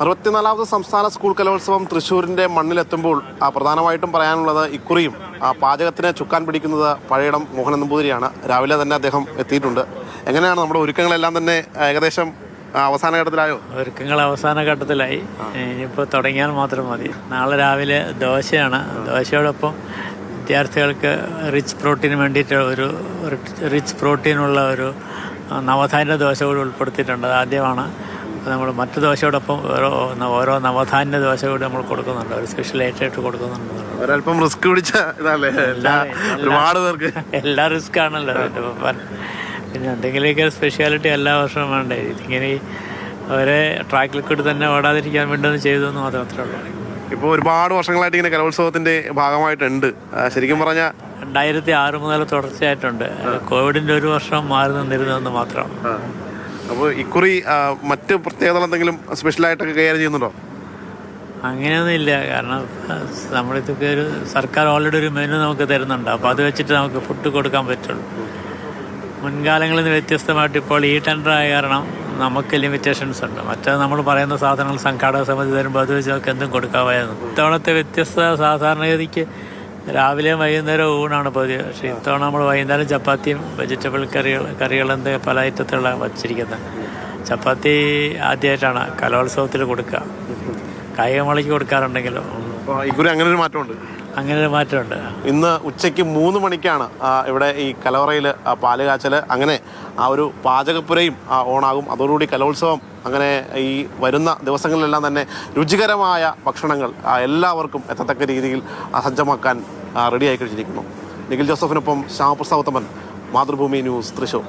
അറുപത്തിനാലാമത് സംസ്ഥാന സ്കൂൾ കലോത്സവം തൃശ്ശൂരിന്റെ മണ്ണിലെത്തുമ്പോൾ പ്രധാനമായിട്ടും പറയാനുള്ളത് ഇക്കുറിയും ആ, പാചകത്തിന് ചുക്കാൻ പിടിക്കുന്നത് പഴയടം മോഹനൻ നമ്പൂതിരിയാണ് രാവിലെ തന്നെ അദ്ദേഹം എത്തിയിട്ടുണ്ട്. എങ്ങനെയാണ് നമ്മുടെ ഒരുക്കങ്ങളെല്ലാം തന്നെ ഏകദേശം അവസാന ഘട്ടത്തിലായോ ഒരുക്കങ്ങൾ അവസാന ഘട്ടത്തിലായി ഇനിയിപ്പോൾ തുടങ്ങിയാൽ മാത്രം മതി. നാളെ രാവിലെ ദോശയാണ്. ദോശയോടൊപ്പം വിദ്യാർത്ഥികൾക്ക് റിച്ച് പ്രോട്ടീന് വേണ്ടിയിട്ട് ഒരു റിച്ച് പ്രോട്ടീനുള്ള ഒരു നവധാന്യ ദോശ കൂടി ഉൾപ്പെടുത്തിയിട്ടുണ്ട്. അത് നമ്മൾ മറ്റു ദോശയോടൊപ്പം ഓരോ ഓരോ നവധാന്യ ദോശ കൂടി നമ്മൾ കൊടുക്കുന്നുണ്ട്. ഒരു സ്പെഷ്യൽ ആയിട്ട് കൊടുക്കുന്നുണ്ട്. ഒരല്പം റിസ്ക് പിടിച്ച ഇതല്ലേ? ഒരുപാട് പേർക്ക്. എല്ലാ റിസ്ക് ആണല്ലോ. പിന്നെ എന്തെങ്കിലുമൊക്കെ സ്പെഷ്യാലിറ്റി എല്ലാ വർഷവും വേണ്ടേ? ഇതിങ്ങനെ ഒരേ ട്രാക്കിൽ കൂടി തന്നെ ഓടാതിരിക്കാൻ വേണ്ടി ഒന്ന് ചെയ്തു എന്ന് മാത്രമേ ഉള്ളൂ. ഇപ്പോൾ ഒരുപാട് വർഷങ്ങളായിട്ട് ഇങ്ങനെ കലോത്സവത്തിന്റെ ഭാഗമായിട്ടുണ്ട്. ശരിക്കും പറഞ്ഞാൽ രണ്ടായിരത്തി ആറ് മുതൽ തുടർച്ചയായിട്ടുണ്ട്. കോവിഡിന്റെ ഒരു വർഷം മാറി നിന്നിരുന്നതെന്ന് മാത്രം. അപ്പോൾ ഇക്കുറി മറ്റ് പ്രത്യേകതകൾ എന്തെങ്കിലും സ്പെഷ്യലായിട്ടൊക്കെ കൈകാര്യം ചെയ്യുന്നുണ്ടോ? അങ്ങനെയൊന്നും ഇല്ല. കാരണം നമ്മളിതൊക്കെ ഒരു സർക്കാർ ഓൾറെഡി ഒരു മെനു നമുക്ക് തരുന്നുണ്ട്. അപ്പോൾ അത് വെച്ചിട്ട് നമുക്ക് ഫുഡ് കൊടുക്കാൻ പറ്റുള്ളൂ. മുൻകാലങ്ങളിൽ നിന്ന് വ്യത്യസ്തമായിട്ട് ഇപ്പോൾ ഈ ടെൻഡർ ആയ കാരണം നമുക്ക് ലിമിറ്റേഷൻസ് ഉണ്ട്. മറ്റേ നമ്മൾ പറയുന്ന സാധനങ്ങൾ സംഘാടക സമിതി തരുമ്പോൾ അത് വെച്ച് നമുക്ക് എന്തും കൊടുക്കാമായിരുന്നു. ഇത്തവണത്തെ വ്യത്യസ്ത സാധാരണഗതിക്ക് രാവിലെയും വൈകുന്നേരം ഊണാണ് പതിവ്. പക്ഷേ ഇത്തവണ നമ്മൾ വൈകുന്നേരം ചപ്പാത്തിയും വെജിറ്റബിൾ കറികൾ കറികൾ എന്ത് പല ഐറ്റത്തിലുള്ള വച്ചിരിക്കുന്നത്. ചപ്പാത്തി ആദ്യമായിട്ടാണ് കലോത്സവത്തിൽ കൊടുക്കുക. കായികമേളയ്ക്ക് കൊടുക്കാറുണ്ടെങ്കിലും ഇക്കുറി അങ്ങനെ ഒരു മാറ്റമുണ്ട്. അങ്ങനെ ഒരു മാറ്റമുണ്ട്. ഇന്ന് ഉച്ചയ്ക്ക് മൂന്ന് മണിക്കാണ് ഇവിടെ ഈ കലവറയിൽ പാൽ കാച്ചൽ അങ്ങനെ ആ ഒരു പാചകപ്പുരയും ഓണാകും. അതോടുകൂടി കലോത്സവം അങ്ങനെ ഈ വരുന്ന ദിവസങ്ങളിലെല്ലാം തന്നെ രുചികരമായ ഭക്ഷണങ്ങൾ എല്ലാവർക്കും എത്തത്തക്ക രീതിയിൽ സജ്ജമാക്കാൻ റെഡിയായി കഴിഞ്ഞിരിക്കുന്നു നിഖിൽ ജോസഫിനൊപ്പം ശ്യാമപ്രസാദ് ഉത്തമൻ മാതൃഭൂമി ന്യൂസ് തൃശൂർ.